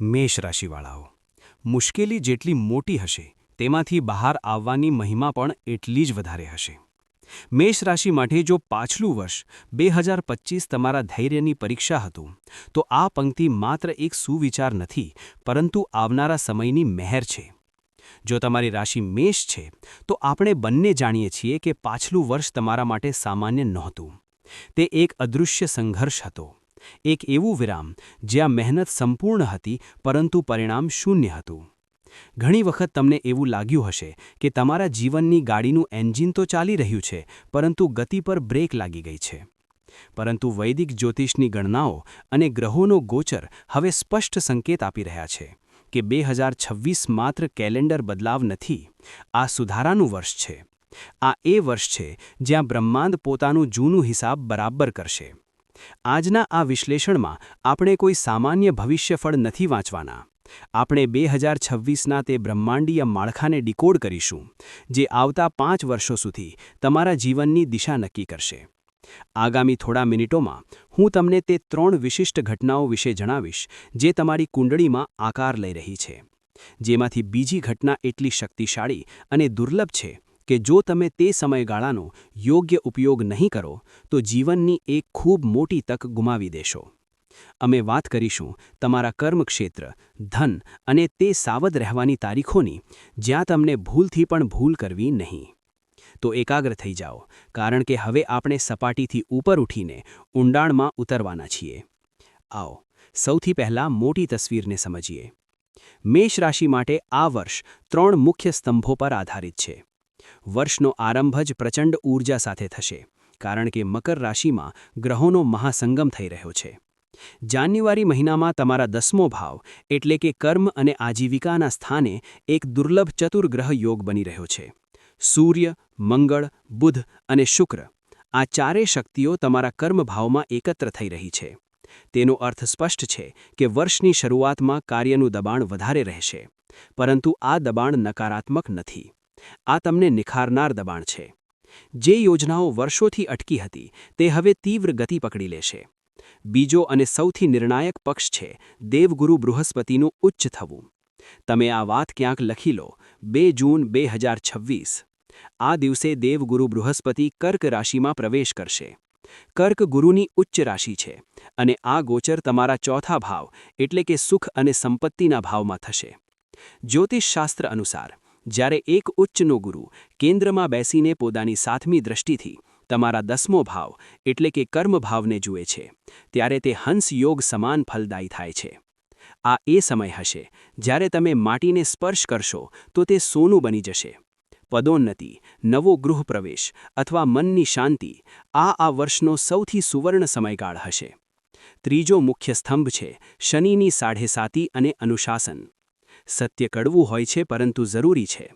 મેષ રાશિવાળાઓ. મુશ્કેલી જેટલી મોટી હશે, તેમાંથી બહાર આવવાની મહિમા પણ એટલી જ વધારે હશે. મેષ રાશિ માટે જો પાછલું વર્ષ બે હજાર તમારા ધૈર્યની પરીક્ષા હતું, તો આ પંક્તિ માત્ર એક સુવિચાર નથી, પરંતુ આવનારા સમયની મહેર છે. જો તમારી રાશિ મેષ છે, તો આપણે બંને જાણીએ છીએ કે પાછલું વર્ષ તમારા માટે સામાન્ય નહોતું. તે એક અદૃશ્ય સંઘર્ષ હતો. એક એવું વિરામ જ્યાં મહેનત સંપૂર્ણ હતી, પરંતુ પરિણામ શૂન્ય હતું. ઘણી વખત તમને એવું લાગ્યું હશે કે તમારા જીવનની ગાડીનું એન્જિન તો ચાલી રહ્યું છે, પરંતુ ગતિ પર બ્રેક લાગી ગઈ છે. પરંતુ વૈદિક જ્યોતિષની ગણનાઓ અને ગ્રહોનો ગોચર હવે સ્પષ્ટ સંકેત આપી રહ્યા છે કે બે હજાર છવ્વીસ માત્ર કેલેન્ડર બદલાવ નથી, આ સુધારાનું વર્ષ છે. આ એ વર્ષ છે જ્યાં બ્રહ્માંડ પોતાનું જૂનું હિસાબ બરાબર કરશે. આજના આ વિશ્લેષણમાં આપણે કોઈ સામાન્ય ભવિષ્યફળ નથી વાંચવાના. આપણે બે હજાર છવ્વીસના તે બ્રહ્માંડીય માળખાને ડીકોડ કરીશું, જે આવતા પાંચ વર્ષો સુધી તમારા જીવનની દિશા નક્કી કરશે. આગામી થોડા મિનિટોમાં હું તમને તે ત્રણ વિશિષ્ટ ઘટનાઓ વિશે જણાવીશ, જે તમારી કુંડળીમાં આકાર લઈ રહી છે. જેમાંથી બીજી ઘટના એટલી શક્તિશાળી અને દુર્લભ છે કે જો તમે તે સમયગાળાનો યોગ્ય ઉપયોગ નહીં કરો, તો જીવનની એક ખૂબ મોટી તક ગુમાવી દેશો. અમે વાત કરીશું તમારા કર્મક્ષેત્ર, ધન અને તે સાવધ રહેવાની તારીખોની, જ્યાં તમને ભૂલથી પણ ભૂલ કરવી નહીં. તો એકાગ્ર થઈ જાઓ, કારણ કે હવે આપણે સપાટીથી ઉપર ઉઠીને ઊંડાણમાં ઉતરવાના છીએ. આવો, સૌથી પહેલાં મોટી તસવીરને સમજીએ. મેષ રાશિ માટે આ વર્ષ ત્રણ મુખ્ય સ્તંભો પર આધારિત છે. વર્ષનો આરંભ જ પ્રચંડ ઊર્જા સાથે થશે, કારણ કે મકર રાશિમાં ગ્રહોનો મહાસંગમ થઈ રહ્યો છે. જાન્યુઆરી મહિનામાં તમારા દસમો ભાવ, એટલે કે કર્મ અને આજીવિકાના સ્થાને એક દુર્લભ ચતુર્ગ્રહ યોગ બની રહ્યો છે. સૂર્ય, મંગળ, બુધ અને શુક્ર, આ ચારેય શક્તિઓ તમારા કર્મભાવમાં એકત્ર થઈ રહી છે. તેનો અર્થ સ્પષ્ટ છે કે વર્ષની શરૂઆતમાં કાર્યનું દબાણ વધારે રહેશે, પરંતુ આ દબાણ નકારાત્મક નથી. આ તમને નિખારનાર દબાણ છે. જે યોજનાઓ વર્ષોથી અટકી હતી, તે હવે તીવ્ર ગતિ પકડી લેશે. બીજો અને સૌથી નિર્ણાયક પક્ષ છે, દેવગુરુ બૃહસ્પતિનું ઉચ્ચ થવું. તમે આ વાત ક્યાંક લખી લો, બે જૂન બે આ દિવસે દેવગુરુ બૃહસ્પતિ કર્ક રાશિમાં પ્રવેશ કરશે. કર્ક ગુરુની ઉચ્ચ રાશિ છે, અને આ ગોચર તમારા ચોથા ભાવ, એટલે કે સુખ અને સંપત્તિના ભાવમાં થશે. જ્યોતિષશાસ્ત્ર અનુસાર જ્યારે એક ઉચ્ચનો ગુરુ કેન્દ્રમાં બેસીને પોતાની સાતમી દ્રષ્ટિથી તમારા દસમો ભાવ એટલે કે કર્મભાવને જુએ છે, ત્યારે તે હંસ યોગ સમાન ફલદાયી થાય છે. આ એ સમય હશે જ્યારે તમે માટીને સ્પર્શ કરશો તો તે સોનું બની જશે. પદોન્નતિ, નવો ગૃહપ્રવેશ અથવા મનની શાંતિ આ આ વર્ષનો સૌથી સુવર્ણ સમયગાળ હશે. ત્રીજો મુખ્ય સ્તંભ છે શનિની સાઢે સાતી અને અનુશાસન. સત્ય કડવું હોય છે પરંતુ જરૂરી છે.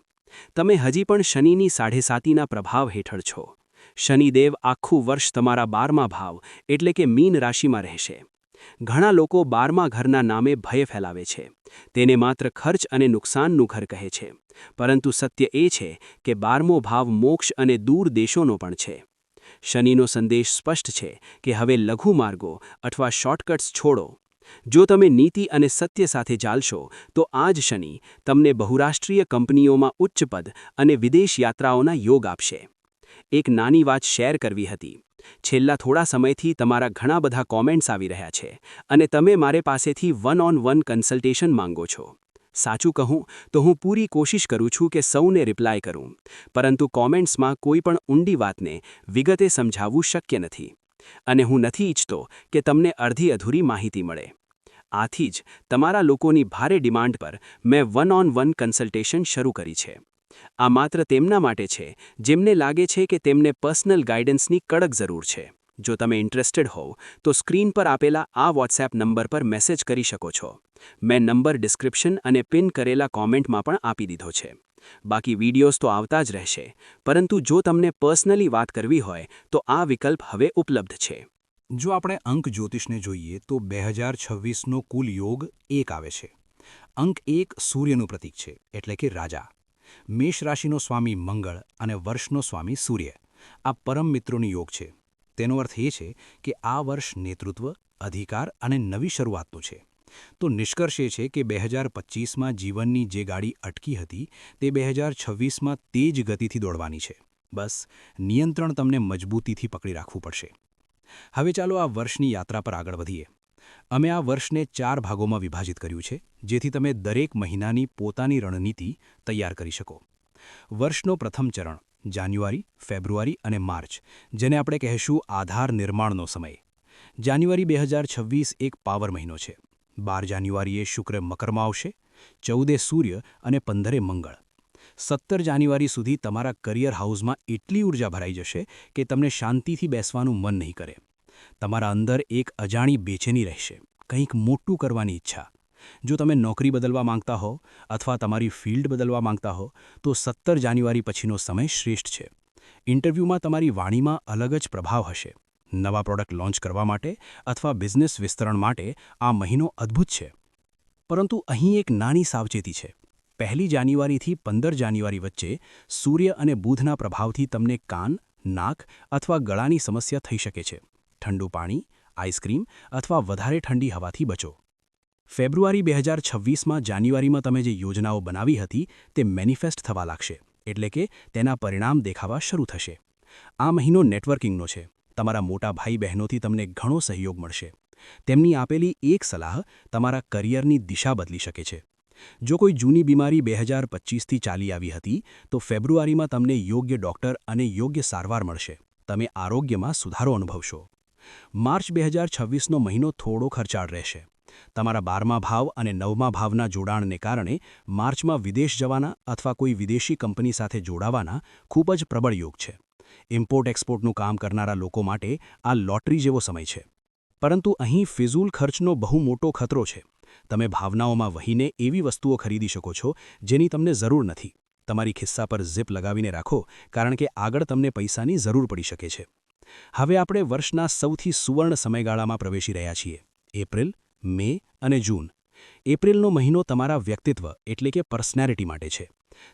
તમે હજી પણ શનિની સાઢેસાતીના પ્રભાવ હેઠળ છો. શનિદેવ આખું વર્ષ તમારા બારમા ભાવ, એટલે કે મીન રાશિમાં રહેશે. ઘણા લોકો બારમા ઘરના નામે ભય ફેલાવે છે. તેને માત્ર ખર્ચ અને નુકસાનનું ઘર કહે છે. પરંતુ સત્ય એ છે કે બારમો ભાવ મોક્ષ અને દૂર દેશોનો પણ છે. શનિનો સંદેશ સ્પષ્ટ છે કે હવે લઘુ માર્ગો અથવા શોર્ટકટ્સ છોડો. જો તમે નીતિ અને સત્ય સાથે ચાલશો, તો આ જ શનિ તમને બહુરાષ્ટ્રીય કંપનીઓમાં ઉચ્ચ પદ અને વિદેશ યાત્રાઓના યોગ આપશે. એક નાની વાત શેર કરવી હતી. છેલ્લા થોડા સમયથી તમારા ઘણા બધા કોમેન્ટ્સ આવી રહ્યા છે અને તમે મારે પાસેથી વન ઓન વન કન્સલ્ટેશન માંગો છો. સાચું કહું, તો હું પૂરી કોશિશ કરું છું કે સૌને રિપ્લાય કરું, પરંતુ કોમેન્ટ્સમાં કોઈ પણ ઊંડી વાતને વિગતે સમજાવવું શક્ય નથી. અને હું નથી ઈચ્છતો કે તમને અડધી અધૂરી માહિતી મળે. આથી જ તમારા લોકોની ભારે ડિમાન્ડ પર મેં વન ઓન વન કન્સલ્ટેશન શરૂ કરી છે. આ માત્ર તેમના માટે છે, જેમને લાગે છે કે તેમને પર્સનલ ગાઈડન્સની કડક જરૂર છે. જો તમે ઇન્ટરેસ્ટેડ હોવ, તો સ્ક્રીન પર આપેલા આ વોટ્સએપ નંબર પર મેસેજ કરી શકો છો. મેં નંબર ડિસ્ક્રિપ્શન અને પિન કરેલા કોમેન્ટમાં પણ આપી દીધો છે. બાકી વિડીયોઝ તો આવતા જ રહેશે, પરંતુ જો તમને પર્સનલી વાત કરવી હોય, તો આ વિકલ્પ હવે ઉપલબ્ધ છે. જો આપણે અંક જ્યોતિષને જોઈએ તો બે હજાર છવ્વીસનો કુલ યોગ એક આવે છે. અંક એક સૂર્યનું પ્રતીક છે, એટલે કે રાજા. મેષ રાશિનો સ્વામી મંગળ અને વર્ષનો સ્વામી સૂર્ય. આ પરમ મિત્રોની યોગ છે. તેનો અર્થ એ છે કે આ વર્ષ નેતૃત્વ, અધિકાર અને નવી શરૂઆતનું છે. તો નિષ્કર્ષ એ છે કે બે હજાર પચીસમાં જીવનની જે ગાડી અટકી હતી, તે બે હજાર છવ્વીસમાં તે જ ગતિથી દોડવાની છે. બસ, નિયંત્રણ તમને મજબૂતીથી પકડી રાખવું પડશે. હવે ચાલો આ વર્ષની યાત્રા પર આગળ વધીએ. અમે આ વર્ષને ચાર ભાગોમાં વિભાજિત કર્યું છે, જેથી તમે દરેક મહિનાની પોતાની રણનીતિ તૈયાર કરી શકો. વર્ષનો પ્રથમ ચરણ, જાન્યુઆરી, ફેબ્રુઆરી અને માર્ચ, જેને આપણે કહેશું આધાર નિર્માણનો સમય. જાન્યુઆરી બે હજાર છવ્વીસ એક પાવર મહિનો છે. બાર જાન્યુઆરીએ શુક્ર મકરમાં આવશે, ચૌદે સૂર્ય અને પંદરે મંગળ. સત્તર જાન્યુઆરી સુધી તમારા કરિયર હાઉસમાં એટલી ઊર્જા ભરાઈ જશે કે તમને શાંતિથી બેસવાનું મન નહીં કરે. તમારા અંદર એક અજાણી બેચેની રહેશે. કંઈક મોટું કરવાની ઈચ્છા. જો તમે નોકરી બદલવા માંગતા હો અથવા તમારી ફિલ્ડ બદલવા માંગતા હો, તો સત્તર જાન્યુઆરી પછીનો સમય શ્રેષ્ઠ છે. ઇન્ટરવ્યૂમાં તમારી વાણીમાં અલગ જ પ્રભાવ હશે. નવા પ્રોડક્ટ લોન્ચ કરવા માટે અથવા બિઝનેસ વિસ્તરણ માટે આ મહિનો અદ્ભુત છે. પરંતુ અહીં એક નાની સાવચેતી છે. પહેલી જાન્યુઆરીથી પંદર જાન્યુઆરી વચ્ચે સૂર્ય અને બુધના પ્રભાવથી તમને કાન, નાક અથવા ગળાની સમસ્યા થઈ શકે છે. ઠંડુ પાણી, આઈસ્ક્રીમ અથવા વધારે ઠંડી હવાથી બચો. ફેબ્રુઆરી બે હજાર છવ્વીસમાં જાન્યુઆરીમાં તમે જે યોજનાઓ બનાવી હતી, તે મેનિફેસ્ટ થવા લાગશે, એટલે કે તેના પરિણામ દેખાવા શરૂ થશે. આ મહિનો નેટવર્કિંગનો છે. તમારા મોટા ભાઈ બહેનોથી તમને ઘણો સહયોગ મળશે. તેમની આપેલી એક સલાહ તમારા કરિયરની દિશા બદલી શકે છે. જો કોઈ જૂની બીમારી બે હજાર પચીસથી ચાલી આવી હતી, તો ફેબ્રુઆરીમાં તમને યોગ્ય ડોક્ટર અને યોગ્ય સારવાર મળશે. તમે આરોગ્યમાં સુધારો અનુભવશો. માર્ચ બે હજાર છવ્વીસનો મહિનો થોડો ખર્ચાળ રહેશે. તમારા બારમા ભાવ અને નવમા ભાવના જોડાણને કારણે માર્ચમાં વિદેશ જવાના અથવા કોઈ વિદેશી કંપની સાથે જોડાવાના ખૂબ જ પ્રબળ યોગ છે. ઇમ્પોર્ટ એક્સપોર્ટનું કામ કરનારા લોકો માટે આ લોટરી જેવો સમય છે. પરંતુ અહીં ફિઝૂલ ખર્ચનો બહુ મોટો ખતરો છે. તમે ભાવનાઓમાં વહીને એવી વસ્તુઓ ખરીદી શકો છો જેની તમને જરૂર નથી. તમારી ખિસ્સા પર ઝીપ લગાવીને રાખો કારણ કે આગળ તમને પૈસાની જરૂર પડી શકે છે. હવે આપણે વર્ષના સૌથી સુવર્ણ સમયગાળામાં પ્રવેશી રહ્યા છીએ, એપ્રિલ, મે અને જૂન. એપ્રિલનો મહિનો તમારા વ્યક્તિત્વ એટલે કે પર્સનાલિટી માટે છે.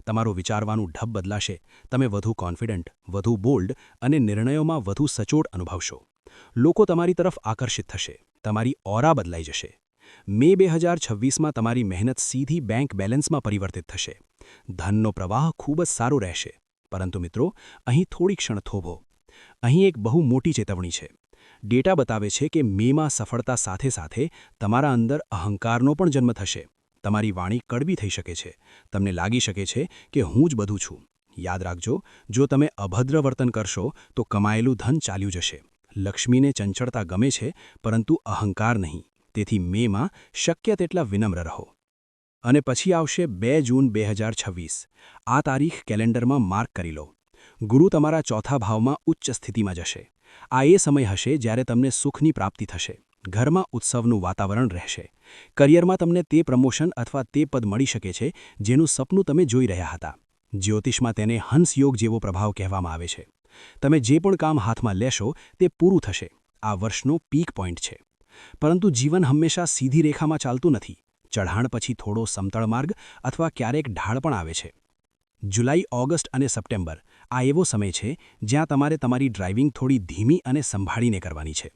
તમારો વિચારવાનું ઢબ બદલાશે, તમે વધુ કોન્ફિડન્ટ, વધુ બોલ્ડ અને નિર્ણયોમાં વધુ સચોટ અનુભવશો. લોકો તમારી તરફ આકર્ષિત થશે, તમારી ઓરા બદલાઈ જશે. મે બે હજાર છવ્વીસમાં તમારી મહેનત સીધી બેંક બેલેન્સમાં પરિવર્તિત થશે. ધનનો પ્રવાહ ખૂબ જ સારો રહેશે. પરંતુ મિત્રો, અહીં થોડી ક્ષણ થોભો. અહીં એક બહુ મોટી ચેતવણી છે. ડેટા બતાવે છે કે મેમાં સફળતા સાથે સાથે તમારા અંદર અહંકારનો પણ જન્મ થશે. તમારી વાણી કડવી થઈ શકે છે. તમને લાગી શકે છે કે હું જ બધું છું. યાદ રાખજો, જો તમે અભદ્ર વર્તન કરશો, તો કમાયેલું ધન ચાલ્યું જશે. લક્ષ્મીને ચંચળતા ગમે છે, પરંતુ અહંકાર નહીં. તેથી મેમાં શક્ય તેટલા વિનમ્ર રહો. અને પછી આવશે બે જૂન બે આ તારીખ કેલેન્ડરમાં માર્ક કરી લો. ગુરુ તમારા ચોથા ભાવમાં ઉચ્ચ સ્થિતિમાં જશે. આ એ સમય હશે જ્યારે તમને સુખની પ્રાપ્તિ થશે. ઘરમાં ઉત્સવનું વાતાવરણ રહેશે. કરિયરમાં તમને તે પ્રમોશન અથવા તે પદ મળી શકે છે, જેનું સપનું તમે જોઈ રહ્યા હતા. જ્યોતિષમાં તેને હંસયોગ જેવો પ્રભાવ કહેવામાં આવે છે. તમે જે પણ કામ હાથમાં લેશો, તે પૂરું થશે. આ વર્ષનો પીક પોઈન્ટ છે. પરંતુ જીવન હંમેશા સીધી રેખામાં ચાલતું નથી. ચઢાણ પછી થોડો સમતળ માર્ગ અથવા ક્યારેક ઢાળ પણ આવે છે. જુલાઈ, ઓગસ્ટ અને સપ્ટેમ્બર આ એવો સમય છે જ્યાં તમારે તમારી ડ્રાઇવિંગ થોડી ધીમી અને સંભાળીને કરવાની છે.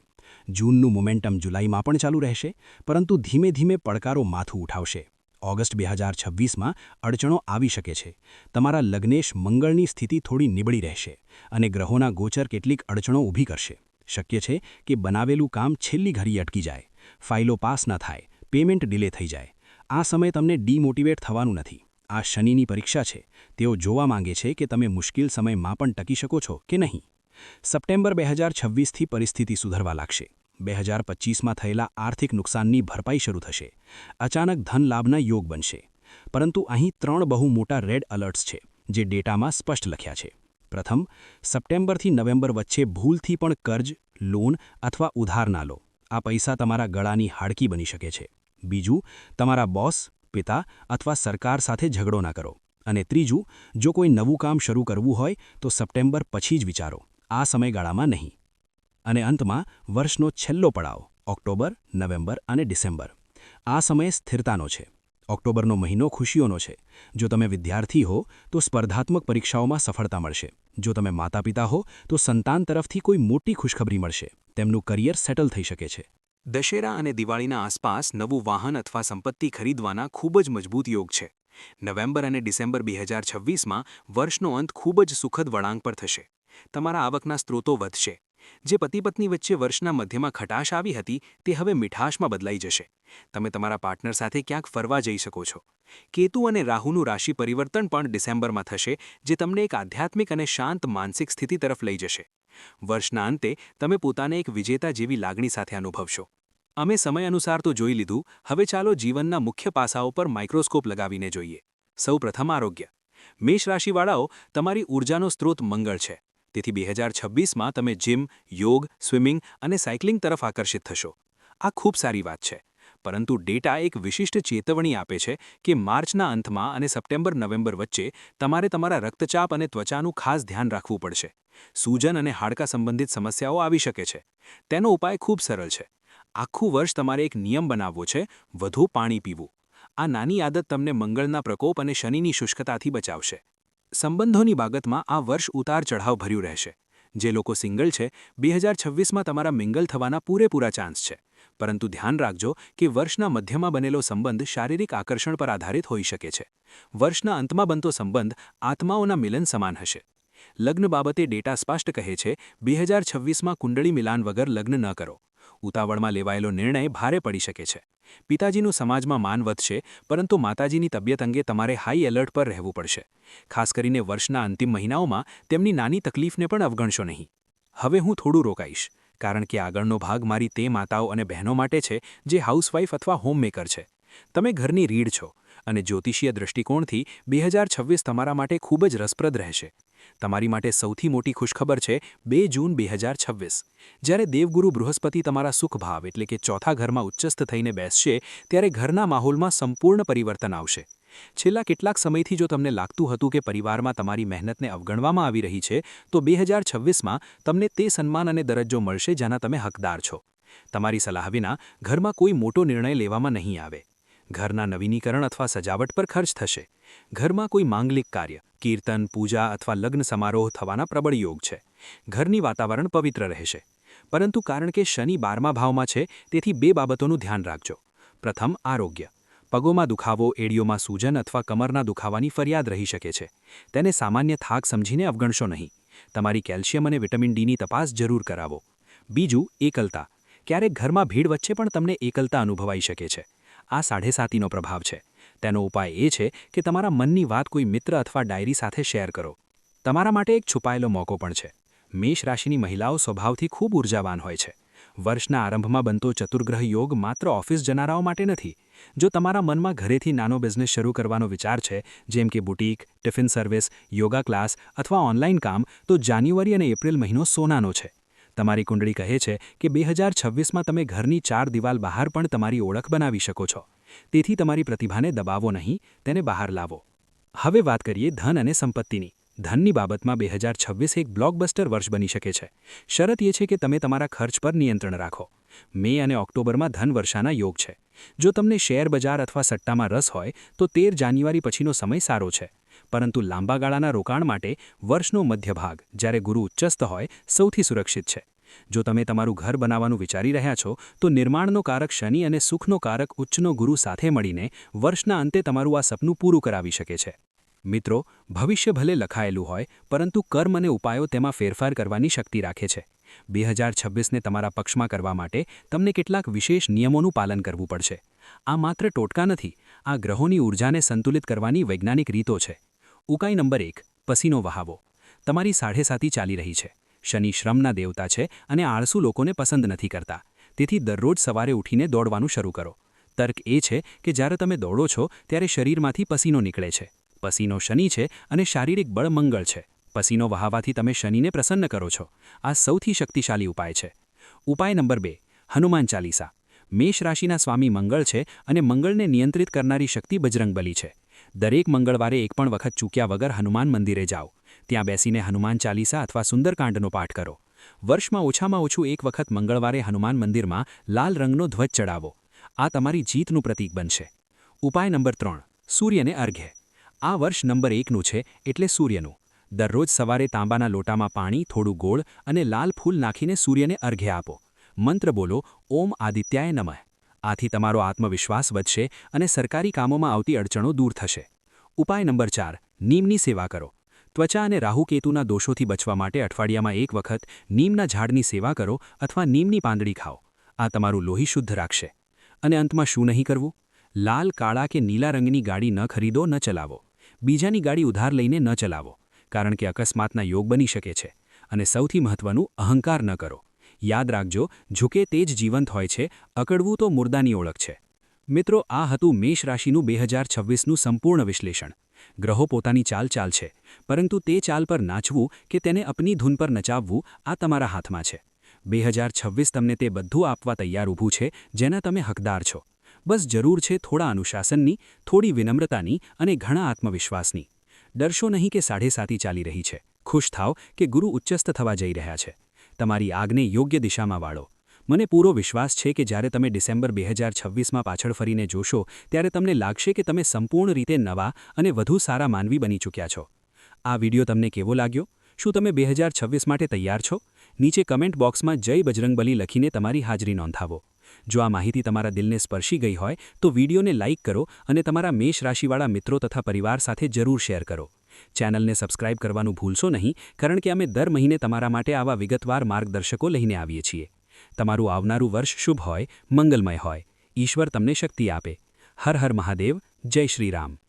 જૂનનું મોમેન્ટમ જુલાઈમાં પણ ચાલુ રહેશે, પરંતુ ધીમે ધીમે પડકારો માથું ઉઠાવશે. ઓગસ્ટ બે હજાર છવ્વીસમાં અડચણો આવી શકે છે. તમારા લગ્નેશ મંગળની સ્થિતિ થોડી નીબળી રહેશે અને ગ્રહોના ગોચર કેટલીક અડચણો ઊભી કરશે. શક્ય છે કે બનાવેલું કામ છેલ્લી ઘડી અટકી જાય. ફાઇલો પાસ ન થાય. પેમેન્ટ ડિલે થઈ જાય. આ સમય તમને ડીમોટિવેટ થવાનું નથી. આ શનિની પરીક્ષા છે. તેઓ જોવા માંગે છે કે તમે મુશ્કેલ સમયમાં પણ ટકી શકો છો કે નહીં. સપ્ટેમ્બર બે હજાર છવ્વીસથી પરિસ્થિતિ સુધરવા લાગશે. બે હજાર પચીસમાં થયેલા આર્થિક નુકસાનની ભરપાઈ શરૂ થશે. અચાનક ધન લાભના યોગ બનશે. પરંતુ અહીં ત્રણ બહુ મોટા રેડ અલર્ટ્સ છે, જે ડેટામાં સ્પષ્ટ લખ્યા છે. પ્રથમ, સપ્ટેમ્બરથી નવેમ્બર વચ્ચે ભૂલથી પણ કર્જ, લોન અથવા ઉધાર ના લો. આ પૈસા તમારા ગળાની હાડકી બની શકે છે. બીજું, તમારા બોસ પિતા અથવા સરકાર સાથે ઝઘડો ના કરો. અને ત્રીજું, જો કોઈ નવું કામ શરૂ કરવું હોય, તો સપ્ટેમ્બર પછી જ વિચારો. આ સમયગાળામાં નહીં. અને અંતમાં, વર્ષનો છેલ્લો પડાવ, ઓક્ટોબર, નવેમ્બર અને ડિસેમ્બર. આ સમય સ્થિરતાનો છે. ઓક્ટોબરનો મહિનો ખુશીઓનો છે. જો તમે વિદ્યાર્થી હો, તો સ્પર્ધાત્મક પરીક્ષાઓમાં સફળતા મળશે. જો તમે માતાપિતા હો, તો સંતાન તરફથી કોઈ મોટી ખુશખબરી મળશે. તેમનું કરિયર સેટલ થઈ શકે છે. દશેરા અને દિવાળીના આસપાસ નવું વાહન અથવા સંપત્તિ ખરીદવાના ખૂબ જ મજબૂત યોગ છે. નવેમ્બર અને ડિસેમ્બર બે હજાર છવ્વીસમાં વર્ષનો અંત ખૂબ જ સુખદ વળાંક પર થશે. તમારા આવકના સ્ત્રોતો વધશે. જે પતિ પત્ની વચ્ચે વર્ષના મધ્યમાં ખટાશ આવી હતી તે હવે મીઠાશમાં બદલાઈ જશે. તમે તમારા પાર્ટનર સાથે ક્યાંક ફરવા જઈ શકો છો. કેતુ અને રાહુનું રાશિ પરિવર્તન પણ ડિસેમ્બરમાં થશે, જે તમને એક આધ્યાત્મિક અને શાંત માનસિક સ્થિતિ તરફ લઈ જશે. વર્ષના અંતે તમે પોતાને એક વિજેતા જેવી લાગણી સાથે અનુભવશો. અમે સમય અનુસાર તો જોઈ લીધું, હવે ચાલો જીવનના મુખ્ય પાસાઓ પર માઇક્રોસ્કોપ લગાવીને જોઈએ. સૌ પ્રથમ આરોગ્ય. મેષ રાશિવાળાઓ, તમારી ઊર્જાનો સ્ત્રોત મંગળ છે. તેથી બે હજાર છવ્વીસમાં તમે જીમ, યોગ, સ્વિમિંગ અને સાયકલિંગ તરફ આકર્ષિત થશો. આ ખૂબ સારી વાત છે. પરંતુ ડેટા એક વિશિષ્ટ ચેતવણી આપે છે કે માર્ચના અંતમાં અને સપ્ટેમ્બર નવેમ્બર વચ્ચે તમારે તમારા રક્તચાપ અને ત્વચાનું ખાસ ધ્યાન રાખવું પડશે. સૂજન અને હાડકા સંબંધિત સમસ્યાઓ આવી શકે છે. તેનો ઉપાય ખૂબ સરળ છે. આખું વર્ષ તમારે એક નિયમ બનાવવો છે, વધુ પાણી પીવું. આ નાની આદત તમને મંગળના પ્રકોપ અને શનિની શુષ્કતાથી બચાવશે. સંબંધોની બાબતમાં આ વર્ષ ઉતાર ચઢાવ ભર્યું રહેશે. જે લોકો સિંગલ છે, બે હજાર છવ્વીસમાં તમારા મિંગલ થવાના પૂરેપૂરા ચાન્સ છે. પરંતુ ધ્યાન રાખજો કે વર્ષના મધ્યમાં બનેલો સંબંધ શારીરિક આકર્ષણ પર આધારિત હોઈ શકે છે. વર્ષના અંતમાં બનતો સંબંધ આત્માઓના મિલન સમાન હશે. લગ્ન બાબતે ડેટા સ્પષ્ટ કહે છે, બે હજાર છવ્વીસમાં કુંડળી મિલાન વગર લગ્ન ન કરો. ઉતાવળમાં લેવાયેલો નિર્ણય ભારે પડી શકે છે. પિતાજીનું સમાજમાં માન વધશે, પરંતુ માતાજીની તબિયત અંગે તમારે હાઈ એલર્ટ પર રહેવું પડશે. ખાસ કરીને વર્ષના અંતિમ મહિનાઓમાં તેમની નાની તકલીફને પણ અવગણશો નહીં. હવે હું થોડું રોકાઈશ. કારણ કે આગળનો ભાગ મારી તે માતાઓ અને બહેનો માટે છે, જે હાઉસવાઇફ અથવા હોમમેકર છે. તમે ઘરની રીડ છો અને જ્યોતિષીય દૃષ્ટિકોણથી બે હજાર છવ્વીસ તમારા માટે ખૂબ જ રસપ્રદ રહેશે. તમારી માટે સૌથી મોટી ખુશખબર છે બે જૂન બે હજાર છવ્વીસ. જ્યારે દેવગુરુ બૃહસ્પતિ તમારા સુખભાવ એટલે કે ચોથા ઘરમાં ઉચ્ચસ્થ થઈને બેસશે, ત્યારે ઘરના માહોલમાં સંપૂર્ણ પરિવર્તન આવશે. છેલ્લા કેટલાક સમયથી જો તમને લાગતું હતું કે પરિવારમાં તમારી મહેનતને અવગણવામાં આવી રહી છે, તો બે હજાર છવ્વીસમાં તમને તે સન્માન અને દરજ્જો મળશે જેના તમે હકદાર છો. તમારી સલાહ વિના ઘરમાં કોઈ મોટો નિર્ણય લેવામાં નહીં આવે. ઘરના નવીનીકરણ અથવા સજાવટ પર ખર્ચ થશે. ઘરમાં કોઈ માંગલિક કાર્ય, કીર્તન, પૂજા અથવા લગ્ન સમારોહ થવાના પ્રબળ યોગ છે. ઘરની વાતાવરણ પવિત્ર રહેશે. પરંતુ કારણ કે શનિ બારમા ભાવમાં છે, તેથી બે બાબતોનું ધ્યાન રાખજો. પ્રથમ, આરોગ્ય. પગોમાં દુખાવો, એડીઓમાં સૂજન અથવા કમરના દુખાવાની ફરિયાદ રહી શકે છે. તેને સામાન્ય થાક સમજીને અવગણશો નહીં. તમારી કેલ્શિયમ અને વિટામિન ડીની તપાસ જરૂર કરાવો. બીજું, એકલતા. ક્યારેક ઘરમાં ભીડ વચ્ચે પણ તમને એકલતા અનુભવાઈ શકે છે. આ સાઢેસાતીનો પ્રભાવ છે. તેનો ઉપાય એ છે કે તમારા મનની વાત કોઈ મિત્ર અથવા ડાયરી સાથે શેર કરો. તમારા માટે એક છુપાયેલો મોકો પણ છે. મેષ રાશિની મહિલાઓ સ્વભાવથી ખૂબ ઉર્જાવાન હોય છે. વર્ષના આરંભમાં બનતો ચતુર્ગ્રહ યોગ માત્ર ઓફિસ જનારાઓ માટે નથી. જો તમારા મનમાં ઘરેથી નાનો બિઝનેસ શરૂ કરવાનો વિચાર છે, જેમ કે boutique tiffin service yoga class અથવા ઓનલાઈન કામ, તો જાન્યુઆરી અને એપ્રિલ મહિનો સોનાનો છે. તમારી કુંડળી કહે છે કે બે હજાર છવ્વીસમાં તમે ઘરની ચાર દિવાલ બહાર પણ તમારી ઓળખ બનાવી શકો છો. તેથી તમારી પ્રતિભાને દબાવો નહીં, તેને બહાર લાવો. હવે વાત કરીએ ધન અને સંપત્તિની. ધનની બાબતમાં બે હજાર છવ્વીસ એક બ્લોકબસ્ટર વર્ષ બની શકે છે. શરત એ છે કે તમે તમારા ખર્ચ પર નિયંત્રણ રાખો. મે અને ઓક્ટોબરમાં ધન વર્ષાના યોગ છે. જો તમને શેર બજાર અથવા સટ્ટામાં રસ હોય, તો તેર જાન્યુઆરી પછીનો સમય સારો છે. પરંતુ લાંબા ગાળાના રોકાણ માટે વર્ષનો મધ્ય ભાગ, જ્યારે ગુરુ ઉચ્ચસ્ત હોય, સૌથી સુરક્ષિત છે. જો તમે તમારું ઘર બનાવવાનું વિચારી રહ્યા છો, તો નિર્માણનો કારક શનિ અને સુખનો કારક ઉચ્ચનો ગુરુ સાથે મળીને વર્ષના અંતે તમારું આ સપનું પૂરું કરાવી શકે છે. મિત્રો, ભવિષ્ય ભલે લખાયેલું હોય, પરંતુ કર્મ અને ઉપાયો તેમાં ફેરફાર કરવાની શક્તિ રાખે છે. બે હજાર છવ્વીસને તમારા પક્ષમાં કરવા માટે તમને કેટલાક વિશેષ નિયમોનું પાલન કરવું પડશે. આ માત્ર ટોટકા નથી, આ ગ્રહોની ઊર્જાને સંતુલિત કરવાની વૈજ્ઞાનિક રીતો છે. ઉકાઈ નંબર એક, પસીનો વહાવો. તમારી સાઢેસાતી ચાલી રહી છે. શનિ શ્રમના દેવતા છે અને આળસુ લોકોને પસંદ નથી કરતા. તેથી દરરોજ સવારે ઉઠીને દોડવાનું શરૂ કરો. તર્ક એ છે કે જ્યારે તમે દોડો છો, ત્યારે શરીરમાંથી પસીનો નીકળે છે. પસીનો શનિ છે અને શારીરિક બળ મંગળ છે. પસીનો વહાવાથી તમે શનિને પ્રસન્ન કરો છો. આ સૌથી શક્તિશાળી ઉપાય છે. ઉપાય નંબર બે, હનુમાન ચાલીસા. મેષ રાશિના સ્વામી મંગળ છે અને મંગળને નિયંત્રિત કરનારી શક્તિ બજરંગબલી છે. દરેક મંગળવારે એક પણ વખત ચૂક્યા વગર હનુમાન મંદિરે જાઓ. ત્યાં બેસીને હનુમાન ચાલીસા અથવા સુંદરકાંડનો પાઠ કરો. વર્ષમાં ઓછામાં ઓછું એક વખત મંગળવારે હનુમાન મંદિરમાં લાલ રંગનો ધ્વજ ચડાવો. આ તમારી જીતનું પ્રતીક બનશે. ઉપાય નંબર ત્રણ, સૂર્યને અર્ઘ્ય. આ વર્ષ નંબર એકનું છે એટલે સૂર્યનું. દરરોજ સવારે તાંબાના લોટામાં પાણી, થોડું ગોળ અને લાલ ફૂલ નાખીને સૂર્યને અર્ઘ્ય આપો. મંત્ર બોલો, ઓમ આદિત્યાય નમઃ. આથી તમારો આત્મવિશ્વાસ વધશે અને સરકારી કામોમાં આવતી અડચણો દૂર થશે. ઉપાય નંબર ચાર, નીમની સેવા કરો. ત્વચા અને રાહુકેતુના દોષોથી બચવા માટે અઠવાડિયામાં એક વખત નીમના ઝાડની સેવા કરો અથવા નીમની પાંદડી ખાઓ. આ તમારું લોહી શુદ્ધ રાખશે. અને અંતમાં શું નહીં કરવું? લાલ, કાળા કે નીલા રંગની ગાડી ન ખરીદો, ન ચલાવો. બીજાની ગાડી ઉધાર લઈને ન ચલાવો. કારણ કે અકસ્માતના યોગ બની શકે છે. અને સૌથી મહત્વનું, અહંકાર ન કરો. યાદ રાખજો ઝૂકે તે જ જીવંત હોય છે અકડવું તો મુર્દાની ઓળખ છે. મિત્રો, આ હતું મેષ રાશિનું બે હજાર છવ્વીસનું સંપૂર્ણ વિશ્લેષણ. ગ્રહો પોતાની ચાલ ચાલ છે, પરંતુ તે ચાલ પર નાચવું કે તેને અપની ધૂન પર નચાવવું, આ તમારા હાથમાં છે. બે હજાર છવ્વીસ તમને તે બધું આપવા તૈયાર ઊભું છે, જેના તમે હકદાર છો. બસ જરૂર છે થોડા અનુશાસનની, થોડી વિનમ્રતાની અને ઘણા આત્મવિશ્વાસની. ડરશો નહીં કે સાતી ચાલી રહી છે. ખુશ થાવ કે ગુરુ ઉચ્ચસ્ત થવા જઈ રહ્યા છે. તમારી આગને યોગ્ય દિશામાં વાળો. મને પૂરો વિશ્વાસ છે કે જ્યારે તમે ડિસેમ્બર બે હજાર છવ્વીસમાં પાછળ ફરીને જોશો, ત્યારે તમને લાગશે કે તમે સંપૂર્ણ રીતે નવા અને વધુ સારા માનવી બની ચૂક્યા છો. આ વિડિયો તમને કેવો લાગ્યો? શું તમે બે હજાર છવ્વીસ માટે તૈયાર છો? નીચે કમેન્ટ બોક્સમાં જય બજરંગબલી લખીને તમારી હાજરી નોંધાવો. જો આ માહિતી તમારા દિલને સ્પર્શી ગઈ હોય, તો વિડીયોને લાઇક કરો અને તમારા મેષ રાશિવાળા મિત્રો તથા પરિવાર સાથે જરૂર શેર કરો. ચેનલને સબસ્ક્રાઇબ કરવાનું ભૂલશો નહીં, કારણ કે અમે દર મહિને તમારા માટે આવા વિગતવાર માર્ગદર્શકો લઈને આવીએ છીએ. તમારું આવનારું વર્ષ શુભ હોય, મંગલમય હોય. ઈશ્વર તમને શક્તિ આપે. હર હર મહાદેવ, જય શ્રી રામ.